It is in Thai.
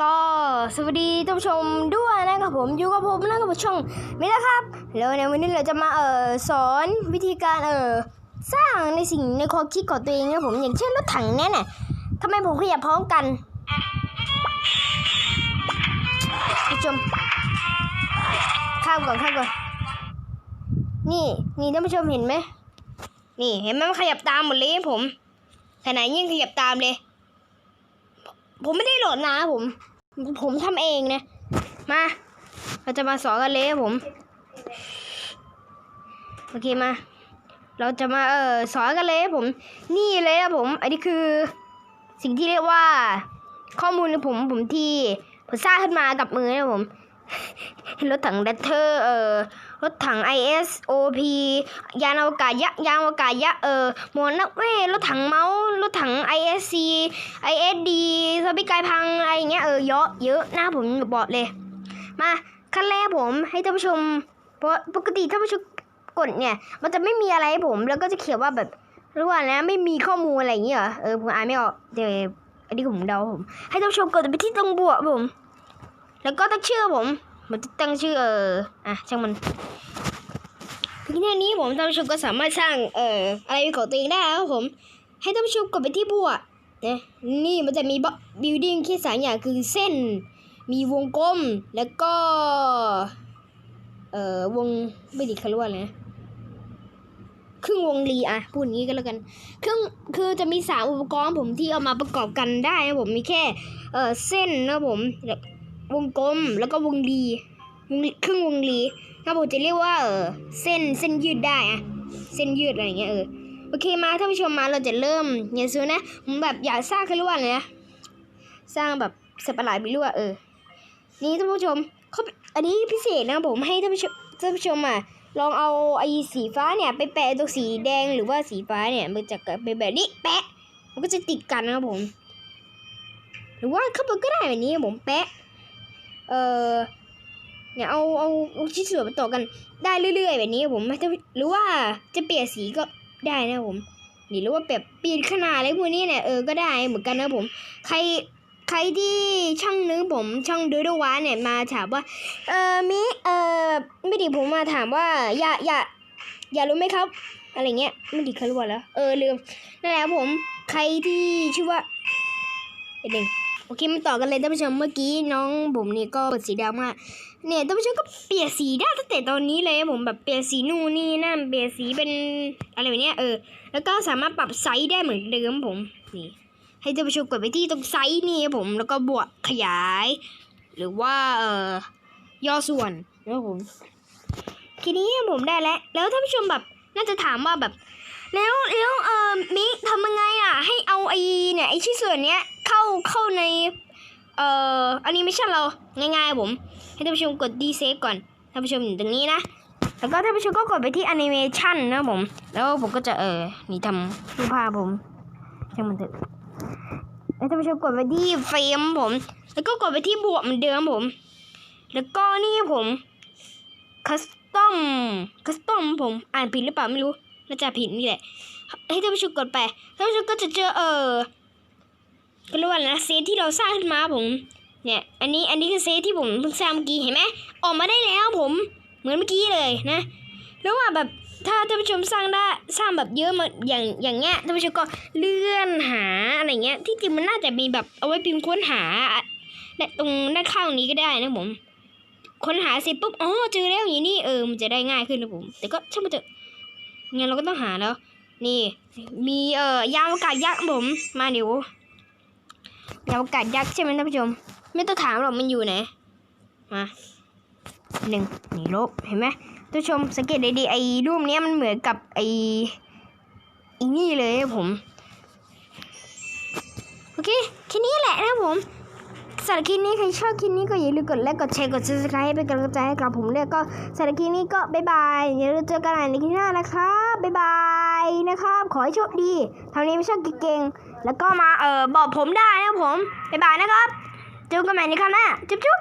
ก็สวัสดีท่านผู้ชมด้วยนะครับผมอยู่กับผมนะครับผมช่องมินะครับแล้วในวันนี้เราจะมาเอ่อสอนวิธีการเอ่อสร้างในสิ่งในความคิดของตัวเองนะผมอย่างเช่นรถถังเนี่ยน่ะทำไมผมขยับพร้อมกันท่านผู้ชมข้ามก่อนข้ามก่อนนี่นี่ท่านผู้ชมเห็นไหมนี่เห็นไหมมันขยับตามหมดเลยผมขนาดยิ่งขยับตามเลย ผมไม่ได้โหลดนะผม ผมทำเองนะ มา เราจะมาสอนกันเลยผม โอเคมา เราจะมาเออสอนกันเลยผม นี่เลยครับผม อันนี้คือ สิ่งที่เรียกว่า ข้อมูลของผมผมที่ผมสร้างขึ้นมากับมือนะผมรถถังแรตเทอร์เอ่อ รถถัง ISOP ยานอวกาศยักษ์ยานอวกาศยักษ์เออหมวกนักเวทรถถังเมาส์รถถัง ISC ISD สปิกายพังอะไรเงี้ยเออเยอะเยอะหน้าผมบอกเลย มาขั้นแรกผมให้ท่านผู้ชมเพราะปกติท่านผู้ชมกดเนี่ย มันจะไม่มีอะไรให้ผม แล้วก็จะเขียนว่าแบบรู้ว่านะไม่มีข้อมูลอะไรอย่างเงี้ยเหรอเออผมอ่านไม่ออกเดี๋ยวอันนี้ผมเดาผม ให้ท่านผู้ชมกดไปที่ตรงบวกผม แล้วก็ตั้งชื่อผม มันจะตั้งชื่อเอออะช่างมันเพียงแค่นี้ผมท่านผู้ชมก็สามารถสร้างเอ่ออะไรเป็นของตัวเองได้ครับผม ให้ท่านผู้ชมกดไปที่บวนะนี่มันจะมีบิวดิ้งแค่สามอย่างคือเส้น มีวงกลมแล้วก็เอ่อวงไม่ดีเขาเรียกว่าอะไรนะครึ่งวงรีอะพูดอย่างนี้ก็แล้วกันครึ่งคือจะมีสามอุปกรณ์ผมที่เอามาประกอบกันได้นะผมมีแค่เอ่อเส้นนะผมแล้ วงกลมแล้วก็วงรีวงครึ่งวงรีถ้าผมจะเรียกว่าเออเส้นเส้นยืดได้อะเส้นยืดอะไรอย่างเงี้ยเออโอเคมาท่านผู้ชมมาเราจะเริ่มอย่างซูนะผมแบบอยากสร้างเขาเรียกว่าอะไรนะสร้างแบบสัตว์ปะหลาดไม่รู้อะเออ นี่ท่านผู้ชมเขาอันนี้พิเศษนะผมให้ท่านผู้ชมท่านผู้ชมอะลองเอาไอ้สีฟ้าเนี่ยไปแปะตรงสีแดงหรือว่าสีฟ้าเนี่ยมันจะเป็นแบบนี้แปะ มันก็จะติดกันนะผม หรือว่าข้างบก็ได้แบบนี้ผมแปะ เออเนี่ยเอาเอาเอาชิ้นส่วนมาต่อกันได้เรื่อย ๆ แบบนี้ผมไม่ต้องหรือว่าจะเปลี่ยนสีก็ได้นะผมนี่หรือว่าแบบเปลี่ยนขนาดอะไรพวกนี้เนี่ยเออก็ได้เหมือนกันนะผม ใครใครที่ช่างนึกผมช่างดูดวานเนี่ยมาถามว่าเออมิเออไม่ดีผมมาถามว่าอย่าอย่าอย่ารู้ไหมครับ อะไรเงี้ยไม่ดีเขารู้แล้วเออลืมนั่นแหละผมใครที่ชื่อว่าเด็กโอเคมาต่อกันเลยท่านผู้ชมเมื่อกี้น้องผมนี่ก็เปิดสีดำมาเนี่ยท่านผู้ชมก็เปลี่ยนสีได้ตั้งแต่ตอนนี้เลยผมแบบเปลี่ยนสีนู่นนี่นั่นเปลี่ยนสีเป็นอะไรแบบเนี้ยเออ แล้วก็สามารถปรับไซส์ได้เหมือนเดิมผมนี่ให้ท่านผู้ชมกดไปที่ตรงไซส์นี่ผมแล้วก็บวกขยาย หรือว่าเอ่อย่อส่วนนะผมทีนี้ผมได้แล้วแล้วท่านผู้ชมแบบน่าจะถามว่าแบบแล้วแล้วเออมิกทำยังไงอะ ให้เอาไอเนี่ยไอชิ้นส่วนเนี้ย เข้าเข้าในเอ่อแอนิเมชันเราง่ายๆผม ให้ท่านผู้ชมกดดีเซฟก่อนท่านผู้ชมอยู่ตรงนี้นะ แล้วก็ท่านผู้ชมก็กดไปที่แอนิเมชันนะผม แล้วผมก็จะเออนี่ทำรูปภาพผมช่างมันเถอะแล้วท่านผู้ชมกดไปที่เฟรมผม แล้วก็กดไปที่บวกเหมือนเดิมผม แล้วก็นี่ผมคัสตอมคัสตอมผมอ่านผิดหรือเปล่าไม่รู้น่าจะผิดนี่แหละให้ท่านผู้ชมกดไปท่านผู้ชมก็จะเจอเออ ก็เรียกว่านะเซตที่เราสร้างขึ้นมาผม เนี่ย อันนี้อันนี้คือเซตที่ผมเพิ่งสร้างเมื่อกี้เห็นไหมออกมาได้แล้วผม เหมือนเมื่อกี้เลยนะแล้วว่าแบบถ้าท่านผู้ชมสร้างได้สร้างแบบเยอะมาอย่างอย่างเงี้ยท่านผู้ชมก็เลื่อนหาอะไรเงี้ย ที่จริงมันน่าจะมีแบบเอาไว้พิมพ์ค้นหาและตรงด้านข้างนี้ก็ได้นะผมค้นหาเสร็จปุ๊บอ๋อเจอแล้วอย่างนี้เออมันจะได้ง่ายขึ้นนะผม แต่ก็ช่างมันเถอะงั้นเราก็ต้องหาแล้ว นี่ มีเอ่อยางอากาศยักษ์ผมมาเดี๋ยว ยางอากาศยักษ์ใช่ไหมท่านผู้ชม ไม่ต้องถามหรอกมันอยู่ไหน มาหนึ่งนี่ลบเห็นไหมท่านผู้ชมสังเกตดีๆไอ้รูปเนี้ยมันเหมือนกับไอ้อีนี่เลยครับผมโอเคแค่นี้แหละนะผมสำหรับคลิปนี้ใครชอบคลิปนี้ก็อย่าลืมกดไลค์กดแชร์กด subscribe ให้เป็นกำลังใจให้กับผมด้วยก็สำหรับคลิปนี้ก็บ๊ายบายเดี๋ยวเราเจอกันใหม่ในคลิปหน้านะครับบ๊ายบายนะครับ ขอให้โชคดีทำนี้ไม่ชอบเก่ง แล้วก็มาเออบอกผมได้นะครับผมบ๊ายบายนะครับเจอกันใหม่ในครั้งหน้าจุ๊บจุ๊บ